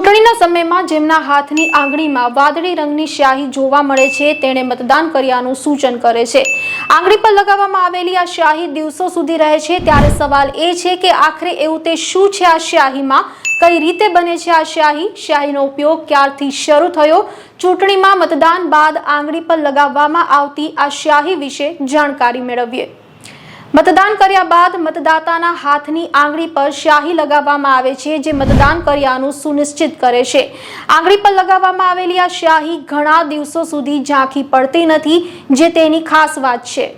ચૂંટણીના સમયમાં જેમના હાથની આંગળીમાં વાદળી રંગની સ્યાહી જોવા મળે છે, તેણે મતદાન કર્યાનું સૂચન કરે છે. આંગળી પર લગાવવામાં આવેલી આ સ્યાહી દિવસો સુધી રહે છે, ત્યારે સવાલ એ છે કે આખરે એવું તે શું છે આ સ્યાહીમાં કઈ રીતે બને છે આ સ્યાહી સ્યાહીનો ઉપયોગ ક્યારથી શરૂ થયો? ચૂંટણીમાં મતદાન બાદ આંગળી પર લગાવવામાં આવતી આ સ્યાહી વિશે જાણકારી મેળવીએ. મતદાન કર્યા બાદ મતદાતાના હાથની આંગળી પર શાહી લગાવવામાં આવે છે, જે મતદાન કર્યાનું સુનિશ્ચિત કરે છે. આંગળી પર લગાવવામાં આવેલી આ શાહી ઘણા દિવસો સુધી ઝાંખી પડતી નથી, જે તેની ખાસ વાત છે.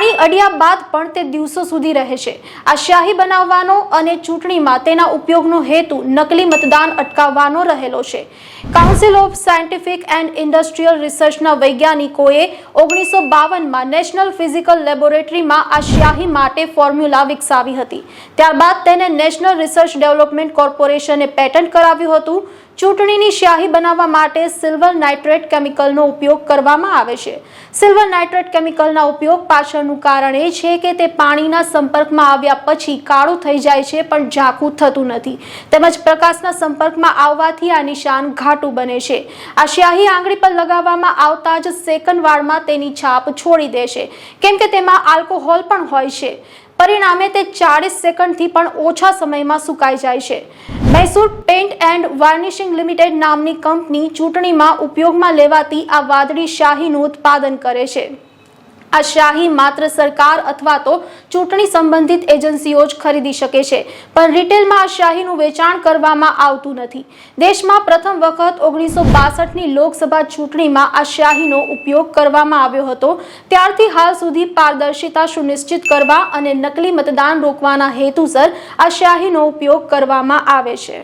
પાણી અડ્યા બાદ પણ તે દિવસો સુધી રહે છે. આ શાહી બનાવવાનો અને ચૂંટણીમાં તેના ઉપયોગનો હેતુ નકલી મતદાન અટકાવવાનો રહેલો છે. Council of scientific and industrial રિસર્ચના વૈજ્ઞાનિકોએ ઓગણીસો બાવનમાં નેશનલ ફિઝિકલ લેબોરેટરીમાં આ શાહી માટે ફોર્મ્યુલા વિકસાવી હતી. ત્યારબાદ તેને નેશનલ રિસર્ચ ડેવલપમેન્ટ કોર્પોરેશને પેટન્ટ કરાવ્યું હતું. ચૂંટણીની શાહી બનાવવા માટે સિલ્વર નાઇટ્રેટ કેમિકલનો ઉપયોગ કરવામાં આવે છે. સિલ્વર નાઇટ્રેટ કેમિકલના ઉપયોગ પાછળનું કારણ એ છે કે તે પાણીના સંપર્કમાં આવ્યા પછી કાળું થઈ જાય છે, પણ ઝાંખું થતું નથી. તેમજ પ્રકાશના સંપર્કમાં આવવાથી આ નિશાન ઘાટું બને છે. આ શાહી આંગળી પર લગાવવામાં આવતા જ સેકન્ડ વાળમાં તેની છાપ છોડી દેશે કેમ કે તેમાં આલ્કોહોલ પણ હોય છે. પરિણામે તે ચાળીસ સેકન્ડથી પણ ઓછા સમયમાં સુકાઈ જાય છે. Mysore paint and varnishing limited નામની કંપની ચૂંટણીમાં ઉપયોગમાં લેવાતી આ વાદળી શાહીનું ઉત્પાદન કરે છે. આ શાહી માત્ર સરકાર અથવા તો ચૂંટણી સંબંધિત એજન્સીઓ જ ખરીદી શકે છે, પણ રિટેલમાં આ શાહીનું વેચાણ કરવામાં આવતું નથી. દેશમાં પ્રથમ વખત ઓગણીસો બાસઠની લોકસભા ચૂંટણીમાં આ શાહીનો ઉપયોગ કરવામાં આવ્યો હતો. ત્યારથી હાલ સુધી પારદર્શિતા સુનિશ્ચિત કરવા અને નકલી મતદાન રોકવાના હેતુસર આ શાહીનો ઉપયોગ કરવામાં આવે છે.